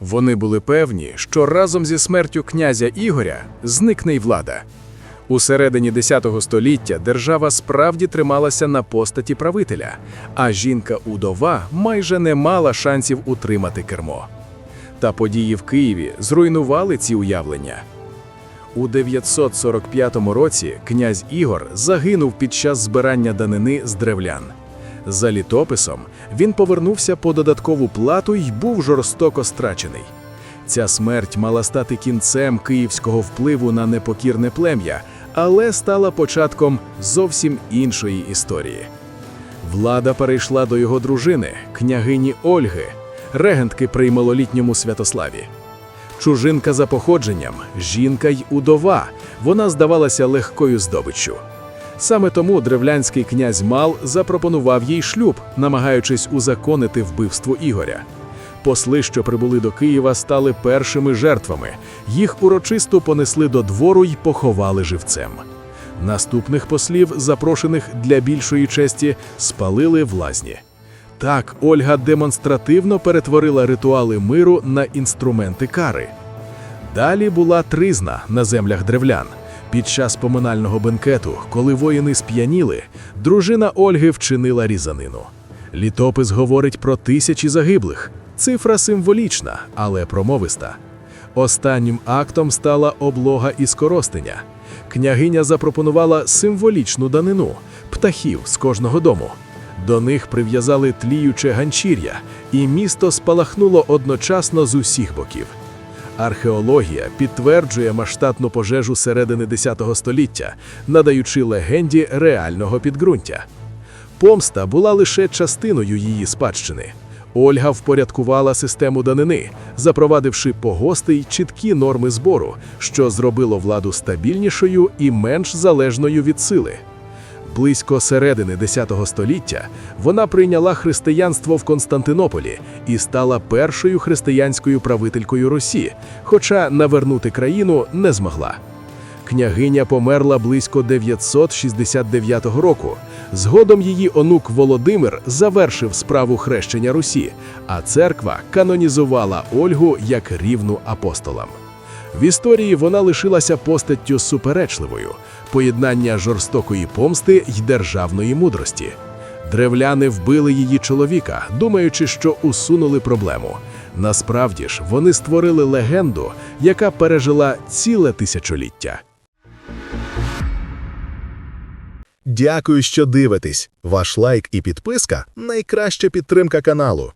Вони були певні, що разом зі смертю князя Ігоря зникне й влада. У середині X століття держава справді трималася на постаті правителя, а жінка-удова майже не мала шансів утримати кермо. Та події в Києві зруйнували ці уявлення. У 945 році князь Ігор загинув під час збирання данини з древлян. За літописом він повернувся по додаткову плату й був жорстоко страчений. Ця смерть мала стати кінцем київського впливу на непокірне плем'я, але стала початком зовсім іншої історії. Влада перейшла до його дружини, княгині Ольги, регентки при малолітньому Святославі. Чужинка за походженням, жінка й удова, вона здавалася легкою здобиччю. Саме тому древлянський князь Мал запропонував їй шлюб, намагаючись узаконити вбивство Ігоря. Посли, що прибули до Києва, стали першими жертвами. Їх урочисто понесли до двору й поховали живцем. Наступних послів, запрошених для більшої честі, спалили в лазні. Так Ольга демонстративно перетворила ритуали миру на інструменти кари. Далі була тризна на землях древлян. Під час поминального бенкету, коли воїни сп'яніли, дружина Ольги вчинила різанину. Літопис говорить про тисячі загиблих. Цифра символічна, але промовиста. Останнім актом стала облога із коростеня. Княгиня запропонувала символічну данину птахів з кожного дому. До них прив'язали тліюче ганчір'я, і місто спалахнуло одночасно з усіх боків. Археологія підтверджує масштабну пожежу середини X століття, надаючи легенді реального підґрунтя. Помста була лише частиною її спадщини. Ольга впорядкувала систему данини, запровадивши погости й чіткі норми збору, що зробило владу стабільнішою і менш залежною від сили. Близько середини X століття вона прийняла християнство в Константинополі і стала першою християнською правителькою Росії, хоча навернути країну не змогла. Княгиня померла близько 969 року. Згодом її онук Володимир завершив справу хрещення Русі, а церква канонізувала Ольгу як рівну апостолам. В історії вона лишилася постаттю суперечливою, поєднання жорстокої помсти й державної мудрості. Древляни вбили її чоловіка, думаючи, що усунули проблему. Насправді ж, вони створили легенду, яка пережила ціле тисячоліття. Дякую, що дивитесь. Ваш лайк і підписка найкраща підтримка каналу.